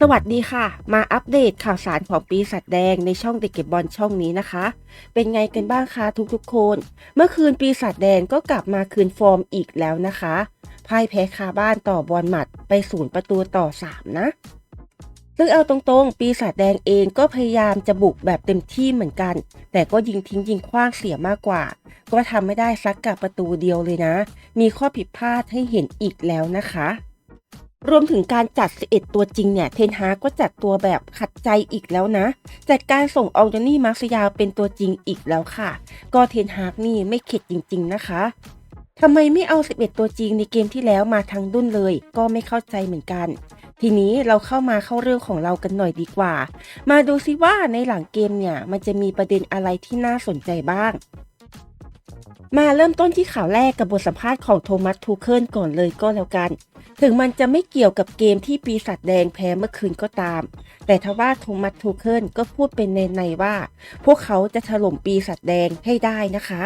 สวัสดีค่ะ มาอัปเดตข่าวสารของปีศาจแดงในช่องเด็กเก็บบอลช่องนี้นะคะ เป็นไงกันบ้างคะทุกๆคน เมื่อคืนปีศาจแดงก็กลับมาคืนฟอร์มอีกแล้วนะคะพ่ายแพ้คาบ้านต่อบอลหมัดไปศูนย์ประตูต่อ 3 นะ ซึ่งเอาตรงๆ ปีศาจแดงเองก็พยายามจะบุกแบบเต็มที่เหมือนกัน แต่ก็ยิงทิ้งยิงคว้างเสียมากกว่า ก็ทำไม่ได้สักกับประตูเดียวเลยนะ มีข้อผิดพลาดให้เห็นอีกแล้วนะคะ รวมถึงการจัด 11 ตัวจริงเนี่ย เทนฮาก็จัดตัวแบบขัดใจอีกแล้วนะ จัดการส่งออลจานี่มาร์ซยาเป็นตัวจริงอีกแล้วค่ะ ก็เทนฮากนี่ไม่เข็ดจริง ๆ นะคะทำไมไม่เอา 11 ตัวจริงในเกมที่แล้วมาทั้งดุนเลย ก็ไม่เข้าใจเหมือนกัน ทีนี้เราเข้ามาเข้าเรื่องของเรากันหน่อยดีกว่า มาดูซิว่าในหลังเกมเนี่ยมันจะมีประเด็นอะไรที่น่าสนใจบ้าง มาเริ่มต้นที่ข่าวแรกกับบทสัมภาษณ์ของโทมัสทูเคิลก่อนเลยก็แล้วกัน ถึงมันจะไม่เกี่ยวกับเกมที่ปีศาจแดงแพ้เมื่อคืนก็ตาม แต่ทว่าโทมัสทูเคิลก็พูดเป็นในในๆว่า พวกเขาจะถล่มปีศาจแดงให้ได้นะคะ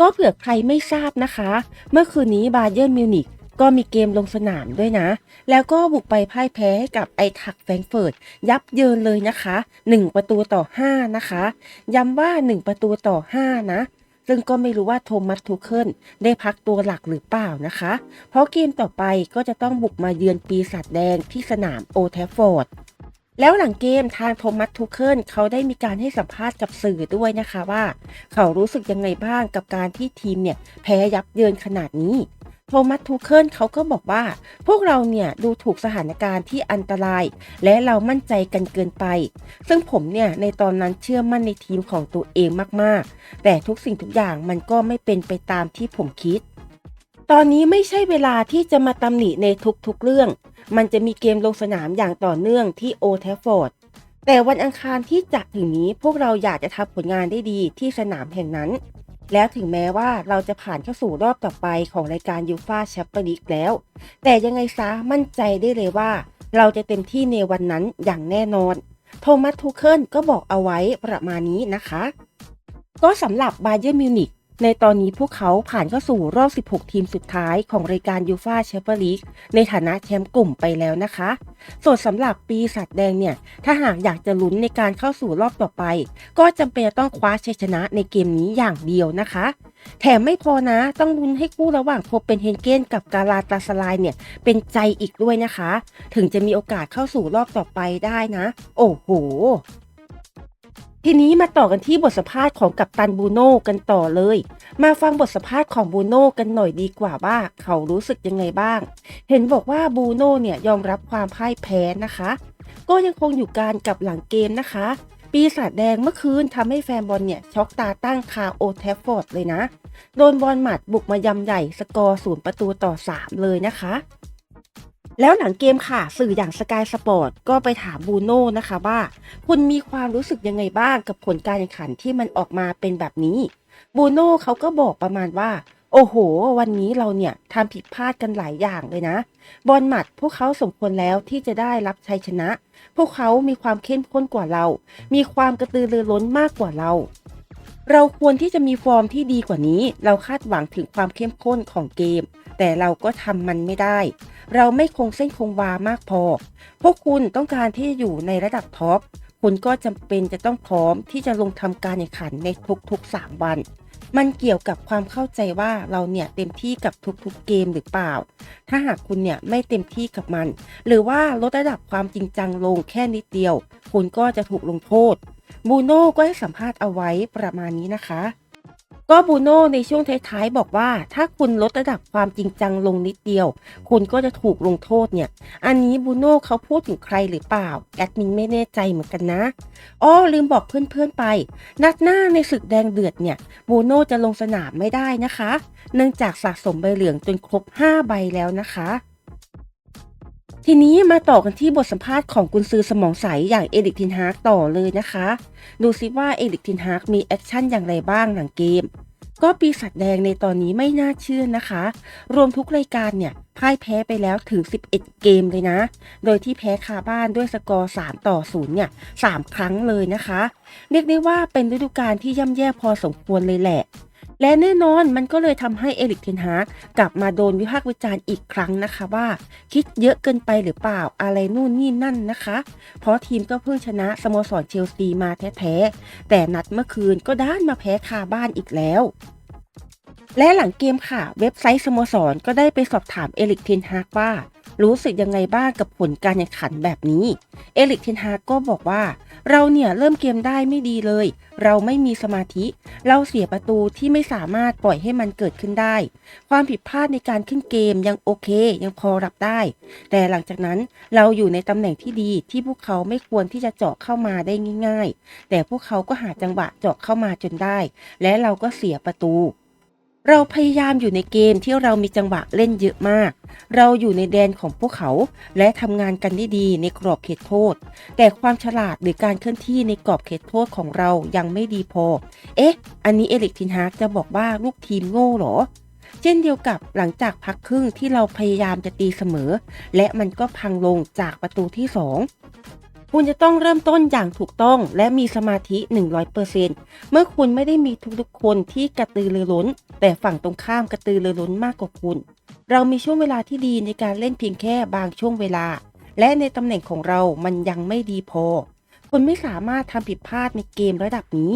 ก็เผื่อใครไม่ทราบนะคะ เมื่อคืนนี้บาเยิร์นมิวนิกก็มีเกมลงสนามด้วยนะ แล้วก็บุกไปพ่ายแพ้ให้กับไอทักแฟงเฟิร์ตยับเยินเลยนะคะ 1 ประตูต่อ 5 นะคะ ย้ำว่า 1 ประตูต่อ 5 นะ ซึ่งก็ไม่รู้ว่าโทมัสทูเคิลได้พักตัวหลักหรือเปล่านะคะ เพราะเกมต่อไปก็จะต้องบุกมาเยือนปีศาจแดงที่สนามโอเทฟฟอร์ดแล้วหลังเกมทางโทมัสทูเคิลเขาได้มีการให้สัมภาษณ์กับสื่อด้วยนะคะว่า เขารู้สึกยังไงบ้างกับการที่ทีมเนี่ยแพ้ยับเยินขนาดนี้ โทมัสทูเคิลเขาก็บอกว่า พวกเราเนี่ยดูถูกสถานการณ์ที่อันตราย และเรามั่นใจกันเกินไป ซึ่งผมเนี่ยในตอนนั้นเชื่อมั่นในทีมของตัวเองมากๆ แต่ทุกสิ่งทุกอย่างมันก็ไม่เป็นไปตามที่ผมคิด ตอนนี้ไม่ใช่เวลาที่จะมาตำหนิในทุกๆเรื่อง มันจะมีเกมลงสนามอย่างต่อเนื่องที่โอแทฟฟอร์ดแต่วันอังคารที่จะถึงนี้พวกเราอยากจะทำผลงานได้ดีที่สนามแห่งนั้น แล้วถึงแม้ว่าเราจะผ่านเข้าสู่รอบต่อไปของรายการยูฟาแชมเปี้ยนลีกแล้ว แต่ยังไงซะมั่นใจได้เลยว่า เราจะเต็มที่ในวันนั้นอย่างแน่นอน โทมัสทูเคิลก็บอกเอาไว้ประมาณนี้นะคะ ก็สำหรับบาเยอร์มิวนิก ในตอนนี้พวกเขาผ่านเข้าสู่รอบ 16 ทีมสุดท้ายของรายการยูฟาแชมเปี้ยนลีกในฐานะแชมป์กลุ่มไปแล้วนะคะ ส่วนสำหรับปีศาจแดงเนี่ย ถ้าหากอยากจะลุ้นในการเข้าสู่รอบต่อไป ก็จำเป็นต้องคว้าชัยชนะในเกมนี้อย่างเดียวนะคะ แถมไม่พอนะต้องลุ้นให้คู่ระหว่างโคเปนเฮนเกนกับกาลาตาสลายเนี่ยเป็นใจอีกด้วยนะคะ ถึงจะมีโอกาสเข้าสู่รอบต่อไปได้นะ โอ้โห ทีนี้มาต่อกันที่บทสัมภาษณ์ของกัปตันบูโน่กันต่อเลย มาฟังบทสัมภาษณ์ของบูโน่กันหน่อยดีกว่าว่าเขารู้สึกยังไงบ้าง เห็นบอกว่าบูโน่เนี่ยยอมรับความพ่ายแพ้นะคะ ก็ยังคงอยู่การกับหลังเกมนะคะ ปีศาจแดงเมื่อคืนทำให้แฟนบอลเนี่ยช็อกตาตั้งคาโอแทฟฟอร์ดเลยนะ โดนบอลหมัดบุกมายำใหญ่สกอร์ศูนย์ประตูต่อ 3 เลยนะคะ แล้วหลังเกมค่ะ สื่ออย่างสกายสปอร์ตก็ไปถามบูโน่นะคะว่า คุณมีความรู้สึกยังไงบ้างกับผลการแข่งขันที่มันออกมาเป็นแบบนี้ บูโน่เขาก็บอกประมาณว่า โอ้โห วันนี้เราเนี่ยทำผิดพลาดกันหลายอย่างเลยนะ บอลหมัดพวกเขาสมควรแล้วที่จะได้รับชัยชนะ พวกเขามีความเข้มข้นกว่าเรา มีความกระตือรือร้นมากกว่าเรา เราควรที่จะมีฟอร์มที่ดีกว่านี้ เราคาดหวังถึงความเข้มข้นของเกม แต่เราก็ทำมันไม่ได้ เราไม่คงเส้นคงวามากพอ พวกคุณต้องการที่จะอยู่ในระดับท็อป คุณก็จำเป็นจะต้องพร้อมที่จะลงทำการแข่งขันในทุกๆ 3 วัน มันเกี่ยวกับความเข้าใจว่าเราเนี่ยเต็มที่กับทุกๆ เกมหรือเปล่า ถ้าหากคุณเนี่ยไม่เต็มที่กับมัน หรือว่าลดระดับความจริงจังลงแค่นิดเดียว คุณก็จะถูกลงโทษ บูโน่ก็ให้สัมภาษณ์เอาไว้ประมาณนี้นะคะ ก็บูโน่ในช่วงท้ายๆบอกว่า ถ้าคุณลดระดับความจริงจังลงนิดเดียว คุณก็จะถูกลงโทษเนี่ย อันนี้บูโน่เขาพูดถึงใครหรือเปล่า แอดมินไม่แน่ใจเหมือนกันนะอ้อลืมบอกเพื่อนๆไป นัดหน้าในศึกแดงเดือดเนี่ยบูโน่จะลงสนามไม่ได้นะคะ เนื่องจากสะสมใบเหลืองจนครบ 5 ใบแล้วนะคะ ทีนี้มาต่อกันที่บทสัมภาษณ์ของกุนซือสมองใสอย่างเอริกทินฮากต่อเลยนะคะ ดูซิว่าเอริกทินฮากมีแอคชั่นอย่างไรบ้างหลังเกม ก็ปีศาจแดงในตอนนี้ไม่น่าเชื่อนะคะ รวมทุกรายการเนี่ยพ่ายแพ้ไปแล้วถึง 11 เกมเลยนะ โดยที่แพ้คาบ้านด้วยสกอร์ 3 ต่อ 0 เนี่ย 3 ครั้งเลยนะคะ เรียกได้ว่าเป็นฤดูกาลที่ย่ำแย่พอสมควรเลยแหละ และแน่นอนมันก็เลยทำให้เอริกเทนฮากกลับมาโดนวิพากษ์วิจารณ์อีกครั้งนะคะว่า คิดเยอะเกินไปหรือเปล่าอะไรนู่นนี่นั่นนะคะ เพราะทีมก็เพิ่งชนะสโมสรเชลซีมาแท้ๆ แต่นัดเมื่อคืนก็ด้านมาแพ้คาบ้านอีกแล้วและหลังเกมค่ะ เว็บไซต์สโมสรก็ได้ไปสอบถามเอริกเทนฮากว่า รู้สึกยังไงบ้างกับผลการแข่งขันแบบนี้ เอริกเทนฮาก็บอกว่า เราเนี่ยเริ่มเกมได้ไม่ดีเลย เราไม่มีสมาธิ เราเสียประตูที่ไม่สามารถปล่อยให้มันเกิดขึ้นได้ ความผิดพลาดในการขึ้นเกมยังโอเค ยังพอรับได้ แต่หลังจากนั้นเราอยู่ในตำแหน่งที่ดีที่พวกเขาไม่ควรที่จะเจาะเข้ามาได้ง่าย ๆ แต่พวกเขาก็หาจังหวะเจาะเข้ามาจนได้ และเราก็เสียประตู เราพยายามอยู่ในเกมที่เรามีจังหวะเล่นเยอะมาก เราอยู่ในแดนของพวกเขา และทำงานกันได้ดีในกรอบเขตโทษ แต่ความฉลาดหรือการเคลื่อนที่ในกรอบเขตโทษของเรายังไม่ดีพอ เอ๊ะ อันนี้เอลิกทินฮากจะบอกว่าลูกทีมโง่เหรอ เช่นเดียวกับหลังจากพักครึ่งที่เราพยายามจะตีเสมอ และมันก็พังลงจากประตูที่2 คุณจะต้องเริ่มต้นอย่างถูกต้อง และมีสมาธิ 100%เมื่อคุณไม่ได้มีทุกๆคนที่กระตือรือร้น แต่ฝั่งตรงข้ามกระตือรือร้นมากกว่าคุณ เรามีช่วงเวลาที่ดีในการเล่นเพียงแค่บางช่วงเวลา และในตำแหน่งของเรามันยังไม่ดีพอคุณไม่สามารถทำผิดพลาดในเกมระดับนี้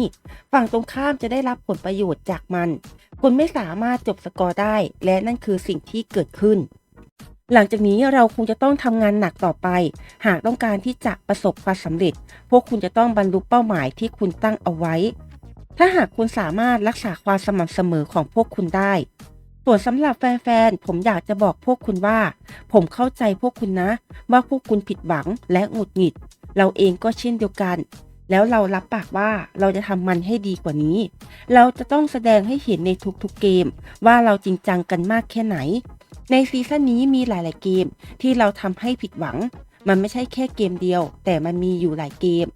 ฝั่งตรงข้ามจะได้รับผลประโยชน์จากมัน คุณไม่สามารถจบสกอร์ได้ และนั่นคือสิ่งที่เกิดขึ้น หลังจากนี้เราคงจะต้องทำงานหนักต่อไป หากต้องการที่จะประสบความสำเร็จ พวกคุณจะต้องบรรลุเป้าหมายที่คุณตั้งเอาไว้ ถ้าหากคุณสามารถรักษาความสม่ำเสมอของพวกคุณได้ ส่วนสำหรับแฟนๆ ผมอยากจะบอกพวกคุณว่า ผมเข้าใจพวกคุณนะ ว่าพวกคุณผิดหวังและหงุดหงิด เราเองก็เช่นเดียวกันแล้วเรารับปากว่าเราจะทำมันให้ดีกว่านี้ เราจะต้องแสดงให้เห็นในทุกๆเกม ว่าเราจริงจังกันมากแค่ไหน ในซีซั่นนี้มีหลาย ๆ เกมที่เราทำให้ผิดหวัง มันไม่ใช่แค่เกมเดียว แต่มันมีอยู่หลายเกม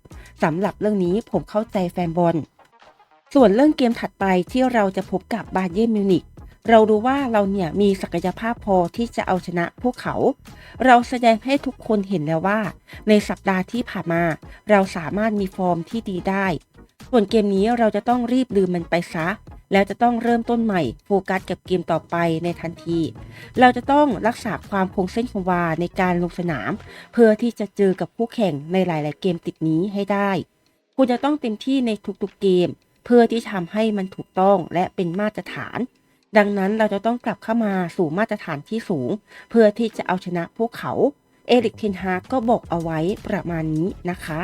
สำหรับเรื่องนี้ผมเข้าใจแฟนบอล ส่วนเรื่องเกมถัดไปที่เราจะพบกับบาเย r n มิวนิกเรารู้ว่าเราเนี่ยมีศักยภาพพอที่จะเอาชนะพวกเขา เราแสดงให้ทุกคนเห็นแล้วว่า ในสัปดาห์ที่ผ่านมา เราสามารถมีฟอร์มที่ดีได้ ส่วนเกมนี้เราจะต้องรีบลืมมันไปซะ แล้วจะต้องเริ่มต้นใหม่โฟกัสกับเกมต่อไปในทันที เราจะต้องรักษาความคงเส้นคงวาในการลงสนาม เพื่อที่จะเจอกับคู่แข่งในหลาย ๆ เกมติดนี้ให้ได้ คุณจะต้องเต็มที่ในทุก ๆ เกม เพื่อที่จะทำให้มันถูกต้องและเป็นมาตรฐาน ดังนั้นเราจะต้องกลับเข้ามาสู่มาตรฐานที่สูง เพื่อที่จะเอาชนะพวกเขา เอริกเทนฮาก็บอกเอาไว้ประมาณนี้นะคะ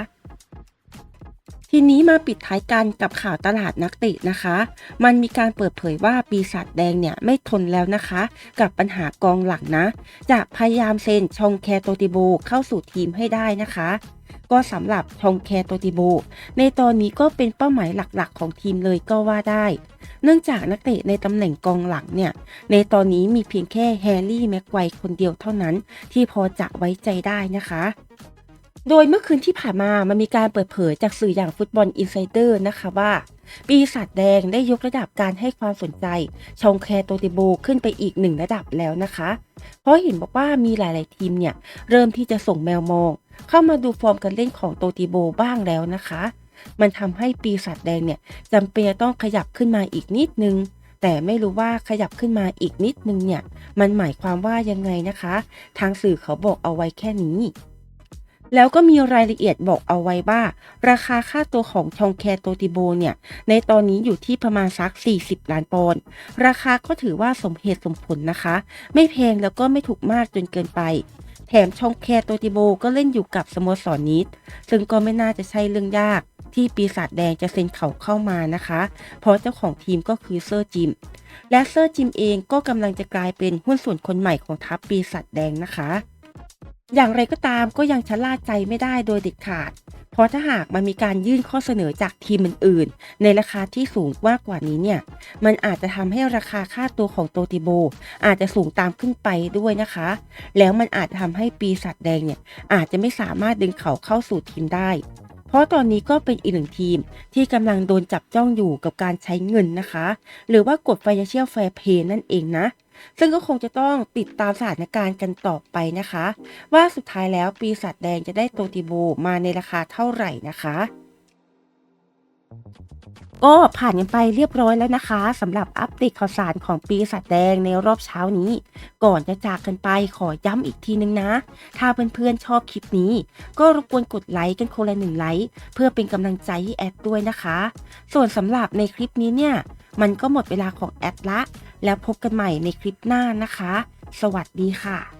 ทีนี้มาปิดท้ายกันกับข่าวตลาดนักเตะนะคะ มันมีการเปิดเผยว่าปีศาจแดงเนี่ยไม่ทนแล้วนะคะ กับปัญหากองหลังนะ จะพยายามเซ็นชองแคโตติโบเข้าสู่ทีมให้ได้นะคะก็สำหรับชองแคโตติโบ ในตอนนี้ก็เป็นเป้าหมายหลักๆ ของทีมเลยก็ว่าได้ เนื่องจากนักเตะในตำแหน่งกองหลังเนี่ย ในตอนนี้มีเพียงแค่แฮร์รี่แม็กไกวคนเดียวเท่านั้น ที่พอจะไว้ใจได้นะคะ โดยเมื่อคืนที่ผ่านมามันมีการเปิดเผยจากสื่ออย่างฟุตบอลอินไซเดอร์นะคะว่า ปีศาจแดงได้ยกระดับการให้ความสนใจชองแคโตติโบขึ้นไปอีกหนึ่งระดับแล้วนะคะ เพราะเห็นบอกว่ามีหลาย ๆ ทีมเนี่ย เริ่มที่จะส่งแมวมอง เข้ามาดูฟอร์มการเล่นของโตติโบบ้างแล้วนะคะ มันทำให้ปีศาจแดงเนี่ยจำเป็นต้องขยับขึ้นมาอีกนิดนึงแต่ไม่รู้ว่าขยับขึ้นมาอีกนิดนึงเนี่ย มันหมายความว่ายังไงนะคะ ทางสื่อเขาบอกเอาไว้แค่นี้ แล้วก็มีรายละเอียดบอกเอาไว้ว่า ราคาค่าตัวของชองแคโตติโบเนี่ย ในตอนนี้อยู่ที่ประมาณสัก 40 ล้านปอนด์ราคาก็ถือว่าสมเหตุสมผลนะคะ ไม่แพงแล้วก็ไม่ถูกมากจนเกินไป แถมชองแคโตติโบก็เล่นอยู่กับสโมสรนิดซึ่งก็ไม่น่าจะใช่เรื่องยาก ที่ปีศาจแดงจะเซ็นเขาเข้ามานะคะ เพราะเจ้าของทีมก็คือเซอร์จิม และเซอร์จิมเองก็กำลังจะกลายเป็นหุ้นส่วนคนใหม่ของทัพปีศาจแดงนะคะ อย่างไรก็ตามก็ยังชะล่าใจไม่ได้โดยเด็ดขาด เพราะถ้าหากมันมีการยื่นข้อเสนอจากทีมอื่นๆ ในราคาที่สูงมากกว่านี้เนี่ย มันอาจจะทำให้ราคาค่าตัวของโตติโบ อาจจะสูงตามขึ้นไปด้วยนะคะ แล้วมันอาจจะทำให้ปีศาจแดงเนี่ยอาจจะไม่สามารถดึงเขาเข้าสู่ทีมได้ เพราะตอนนี้ก็เป็นอีกหนึ่งทีมที่กำลังโดนจับจ้องอยู่กับการใช้เงินนะคะ หรือว่ากฎ Financial Fair Play นั่นเองนะ ซึ่งก็คงจะต้องติดตามสถานการณ์กันต่อไปนะคะ ว่าสุดท้ายแล้วปีศาจแดงจะได้โตติโบมาในราคาเท่าไหร่นะคะ ก็ผ่านกันไปเรียบร้อยแล้วนะคะสำหรับอัปเดตข่าวสารของปีศาจแดงในรอบเช้านี้ ก่อนจะจากกันไปขอย้ำอีกทีนึงนะ ถ้าเพื่อนๆชอบคลิปนี้ ก็รบกวนกดไลค์กันคนละหนึ่งไลค์เพื่อเป็นกำลังใจให้แอดด้วยนะคะ ส่วนสำหรับในคลิปนี้เนี่ย มันก็หมดเวลาของแอดละ แล้วพบกันใหม่ในคลิปหน้านะคะ สวัสดีค่ะ